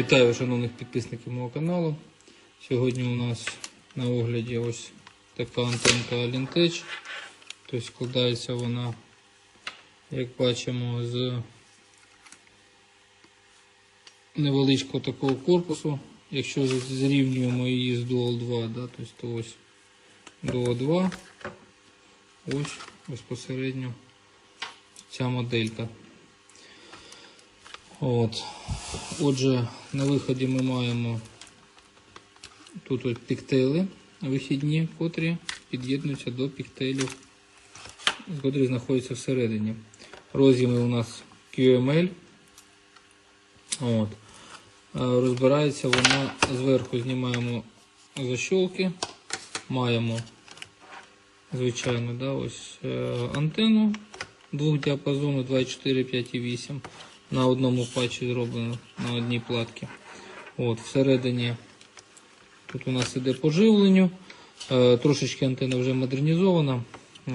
Вітаю шановних підписників мого каналу. Сьогодні у нас на огляді ось така антенка Alintech. Тобто складається вона, як бачимо, з невеличкого такого корпусу. Якщо зрівнюємо її з Dual 2, да, тобто то ось Dual 2, ось безпосередньо ця моделька. От. Отже, на виході ми маємо тут от піктейли вихідні, котрі під'єднуються до піктейлів, котрі знаходяться всередині. Роз'єми у нас QML. От. Е, Розбирається вона зверху, знімаємо защолки, маємо звичайно да, ось е, антенну двох діапазону 2,4, 5,8 на одному патчі зроблено на одній платці. От, всередині тут у нас іде по живленню. Е, трошечки антенна вже модернізована.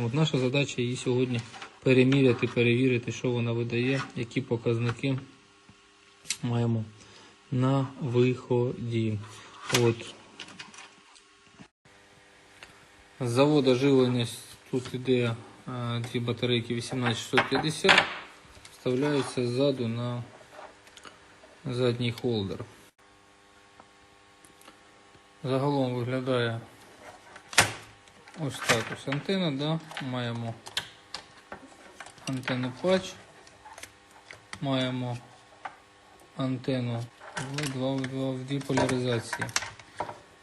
От, наша задача її сьогодні переміряти, перевірити, що вона видає, які показники маємо на виході. От. З заводу живлення тут іде е, дві батарейки 18650 вставляються ззаду на задній холдер. Загалом виглядає ось ось антенна, да? маємо антенну патч, маємо антенну в, дві поляризації.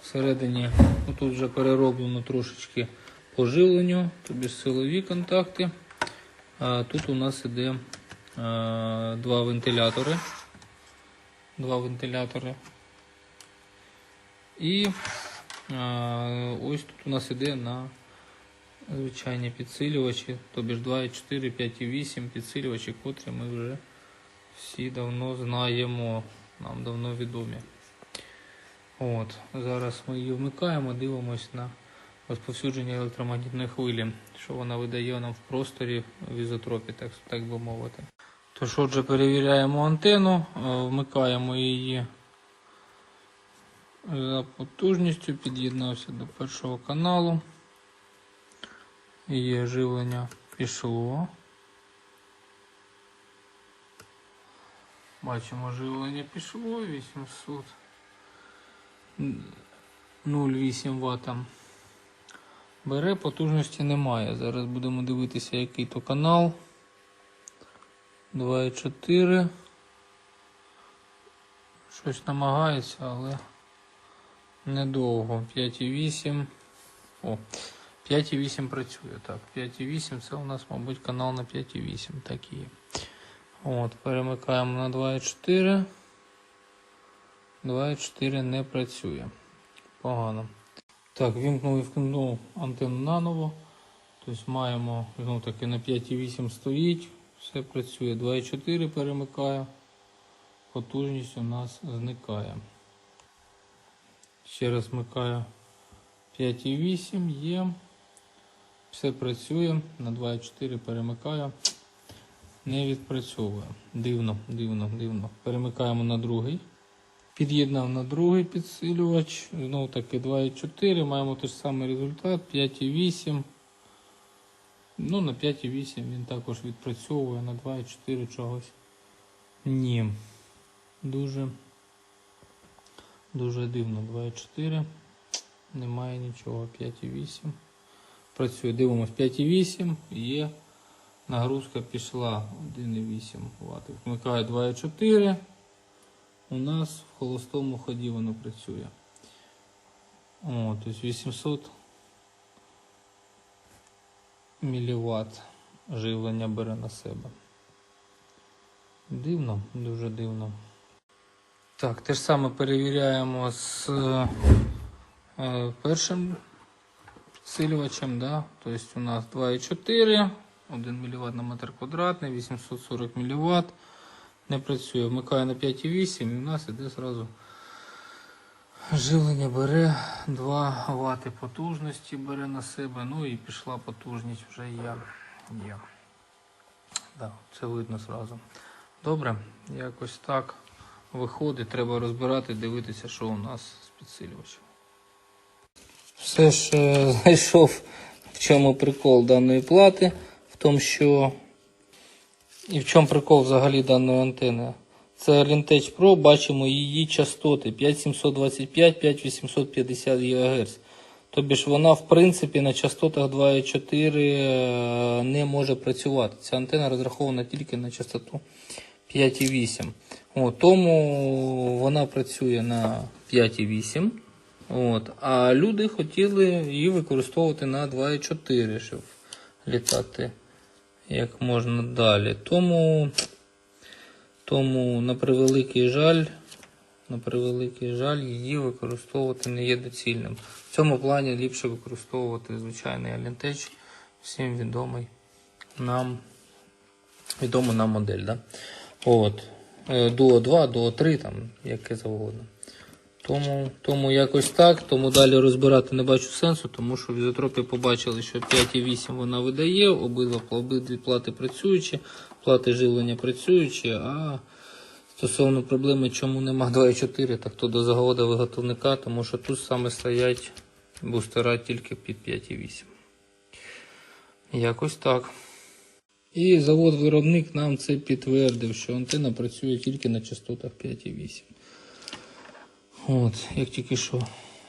Всередині ну, тут вже перероблено трошечки по живленню, тобі силові контакти. А тут у нас іде два вентилятори. Два вентилятори. І е, ось тут у нас іде на звичайні підсилювачі, тобі ж 2,4, 5,8 підсилювачі, котрі ми вже всі давно знаємо, нам давно відомі. От, зараз ми її вмикаємо, дивимось на розповсюдження електромагнітної хвилі, що вона видає нам в просторі в ізотропі, так, так би мовити. Тож, отже, перевіряємо антенну, е, вмикаємо її за потужністю, під'єднався до першого каналу. Є живлення пішло. Бачимо, живлення пішло 800. 0,8 Вт. Бере, потужності немає. Зараз будемо дивитися, який то канал. 2,4. Щось намагається, але недовго. 5,8. О, 5,8 працює. Так, 5,8 це у нас, мабуть, канал на 5,8. Так і є. От, перемикаємо на 2,4. 2,4 не працює. Погано. Так, вімкнув і вкнув антенну наново. Тобто маємо знову таки на 5,8 стоїть, все працює. 2,4 перемикаю. Потужність у нас зникає. Ще раз вмикаю 5,8 є. Все працює. На 2,4 перемикаю. Не відпрацьовує. Дивно, дивно, дивно. Перемикаємо на другий. Під'єднав на другий підсилювач. Знову таки 2,4. Маємо той ж самий результат. 5,8. Ну, на 5,8 він також відпрацьовує, на 2,4 чогось. Ні. Дуже дуже дивно. 2,4. Немає нічого. 5,8. Працює. Дивимось 5,8. Є. Нагрузка пішла 1,8 Вт. Вмикаю 2,4 у нас в холостому ході воно працює. О, тобто 800 мВт живлення бере на себе. Дивно, дуже дивно. Так, те ж саме перевіряємо з е, першим підсилювачем. Да? Тобто у нас 2,4, 1 мВт на метр квадратний, 840 мВт не працює. Вмикаю на 5,8 і у нас іде зразу живлення бере 2 Вт потужності бере на себе. Ну і пішла потужність вже є. є. Да, це видно зразу. Добре, якось так. виходить. Треба розбирати, дивитися, що у нас з підсилювачем. Все ж знайшов, в чому прикол даної плати, в тому, що і в чому прикол взагалі даної антени. Це Lintech Pro, бачимо її частоти 5725, 5850 ГГц. Тобі ж вона, в принципі, на частотах 2,4 е, не може працювати. Ця антена розрахована тільки на частоту 5,8. Тому вона працює на 5,8. От, а люди хотіли її використовувати на 2,4, щоб літати як можна далі. Тому, тому на превеликий жаль, на превеликий жаль, її використовувати не є доцільним. В цьому плані ліпше використовувати звичайний Alentech, всім відомий нам, відома нам модель. Да? От. Е, Duo 2, Duo 3, там, яке завгодно. Тому, тому якось так, тому далі розбирати не бачу сенсу, тому що в ізотропі побачили, що 5,8 вона видає, обидва обидві плати працюючі, плати живлення працюючі, а стосовно проблеми, чому нема 2,4, так то до загода виготовника, тому що тут саме стоять бустера тільки під 5,8. Якось так. І завод-виробник нам це підтвердив, що антенна працює тільки на частотах 5,8. От, як тільки що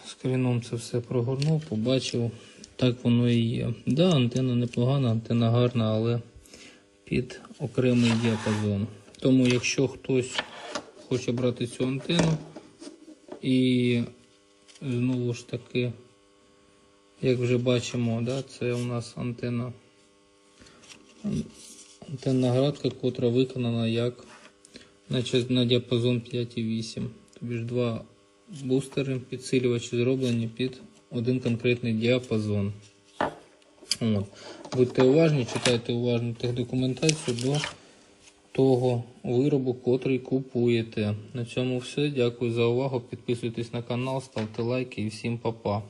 скріном це все прогорнув, побачив, так воно і є. Да, антенна непогана, антенна гарна, але під окремий діапазон. Тому якщо хтось хоче брати цю антенну і знову ж таки, як вже бачимо, да, це у нас антенна, антенна градка, котра виконана як на, на діапазон 5,8. Тобі ж два бустери, підсилювачі зроблені під один конкретний діапазон. От. Будьте уважні, читайте уважно техдокументацію до того виробу, котрий купуєте. На цьому все. Дякую за увагу. Підписуйтесь на канал, ставте лайки і всім па-па.